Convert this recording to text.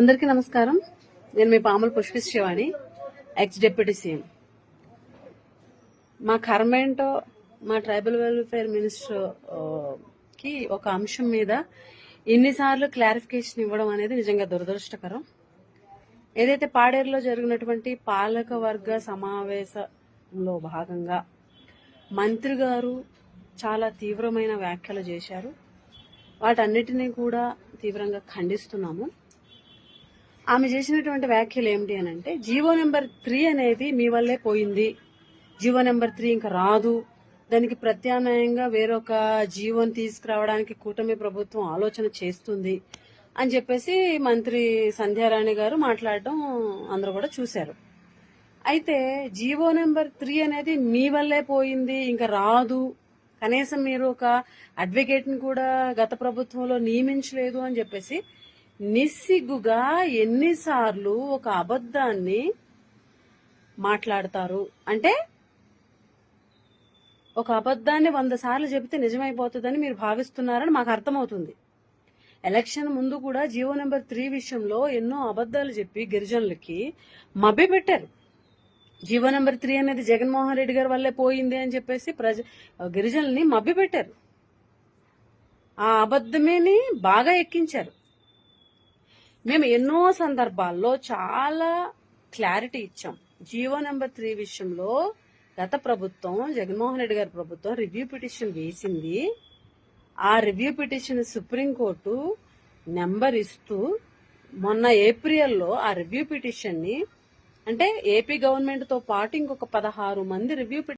అందరికీ నమస్కారం. నేను మీ Pamula పుష్పిస్ Shivani ex deputy CM మా కర్మేంటో మా ట్రైబల్ వెల్ఫేర్ మినిస్టర్కి ఒక అంశం మీద ఎన్నిసార్లు క్లారిఫికేషన్ ఇవ్వడం అనేది నిజంగా దురదృష్టకరం. ఏదైతే పాడేరులో జరిగినటువంటి పాలక వర్గ సమావేశంలో భాగంగా మంత్రి గారు చాలా తీవ్రమైన వ్యాఖ్యలు చేశారు. వాటన్నిటినీ కూడా తీవ్రంగా ఖండిస్తున్నాము. ఆమె చేసినటువంటి వ్యాఖ్యలు ఏమిటి అని అంటే జీవో నెంబర్ త్రీ అనేది మీ వల్లే పోయింది. జీవో నెంబర్ త్రీ ఇంకా రాదు. దానికి ప్రత్యామ్నాయంగా వేరొక జీవోని తీసుకురావడానికి కూటమి ప్రభుత్వం ఆలోచన చేస్తుంది అని చెప్పేసి మంత్రి సంధ్యారాణి గారు మాట్లాడడం అందరూ కూడా చూశారు. అయితే జీవో నెంబర్ త్రీ అనేది మీ వల్లే పోయింది ఇంకా రాదు. కనీసం మీరు ఒక అడ్వకేట్ని కూడా గత ప్రభుత్వంలో నియమించలేదు అని చెప్పేసి నిస్సిగ్గుగా ఎన్నిసార్లు ఒక అబద్ధాన్ని మాట్లాడతారు. అంటే ఒక అబద్ధాన్ని వంద సార్లు చెబితే నిజమైపోతుందని మీరు భావిస్తున్నారని మాకు అర్థమవుతుంది. ఎలక్షన్ ముందు కూడా జీవో నెంబర్ త్రీ విషయంలో ఎన్నో అబద్ధాలు చెప్పి గిరిజనులకి మభ్య పెట్టారు. జీవో నెంబర్ త్రీ అనేది జగన్మోహన్ రెడ్డి గారి వల్లే పోయింది అని చెప్పేసి ప్రజ గిరిజనుల్ని మభ్య పెట్టారు. ఆ అబద్ధమేని బాగా ఎక్కించారు. మేము ఎన్నో సందర్భాల్లో చాలా క్లారిటీ ఇచ్చాం. జీవో నెంబర్ త్రీ విషయంలో గత ప్రభుత్వం జగన్మోహన్ రెడ్డి గారి ప్రభుత్వం రివ్యూ పిటిషన్ వేసింది. ఆ రివ్యూ పిటిషన్ సుప్రీంకోర్టు నెంబర్ ఇస్తూ మొన్న ఏప్రిల్లో ఆ రివ్యూ పిటిషన్ని అంటే ఏపీ గవర్నమెంట్తో పాటు ఇంకొక పదహారు మంది రివ్యూ